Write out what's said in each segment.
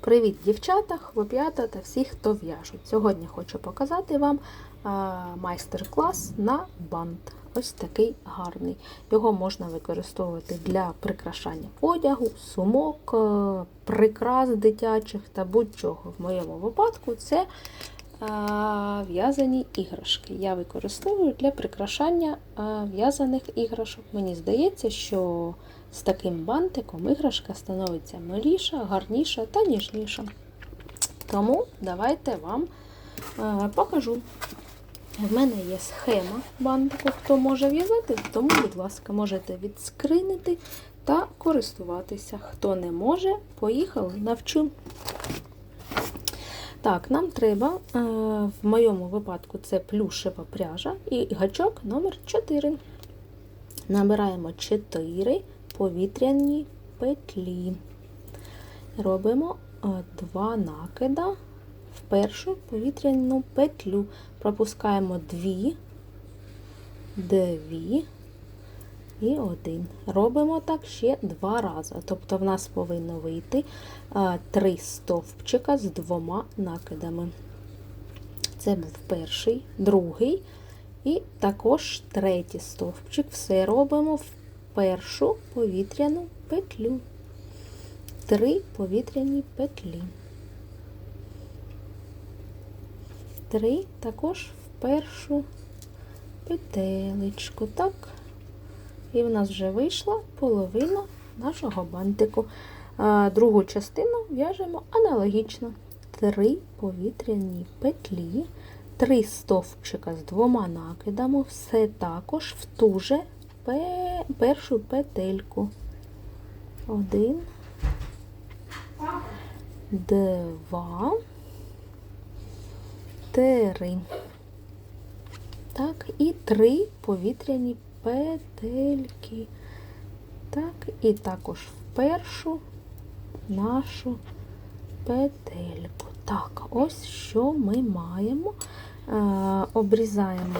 Привіт, дівчата, хлоп'ята та всі, хто в'яжуть. Сьогодні хочу показати вам майстер-клас на бант. Ось такий гарний. Його можна використовувати для прикрашання одягу, сумок, е, прикрас дитячих та будь-чого. В моєму випадку це в'язані іграшки. Я використовую для прикрашання в'язаних іграшок. Мені здається, що з таким бантиком іграшка становиться миліша, гарніша та ніжніша. Тому давайте вам покажу. В мене є схема бантику, хто може в'язати, тому, будь ласка, можете відскринити та користуватися. Хто не може, поїхали, навчу. Так, нам треба, е, в моєму випадку, це плюшева пряжа і гачок номер 4. Набираємо 4 повітряні петлі. Робимо е, два накида в першу повітряну петлю. Пропускаємо дві, дві і один. Робимо так ще два рази. Тобто в нас повинно вийти е, три стовпчика з двома накидами. Це був перший, другий і також третій стовпчик. Все робимо в першу повітряну петлю. Три повітряні петлі. Три також в першу петелечку. Так. І в нас вже вийшла половина нашого бантику. Другу частину в'яжемо аналогічно. Три повітряні петлі, три стовпчика з двома накидами, все також в ту же першу петельку. Один, два, три. Так, і три повітряні петельки. Так, і також в першу нашу петельку. Так, ось що ми маємо. Е, обрізаємо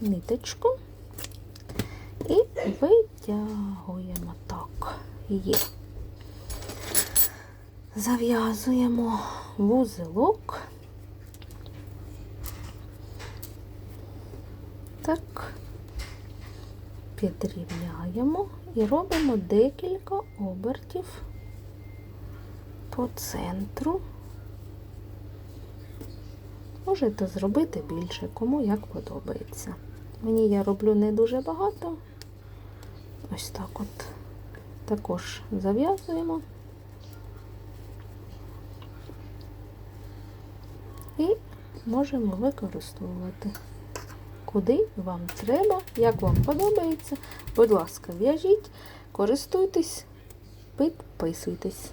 ниточку. І витягуємо так. Є. Зав'язуємо вузелок. Так, підрівняємо і робимо декілька обертів по центру. Можете зробити більше, кому як подобається. Мені я роблю не дуже багато. Ось так от. Також зав'язуємо. І можемо використовувати. Куди вам треба, як вам подобається. Будь ласка, в'яжіть, користуйтесь, підписуйтесь.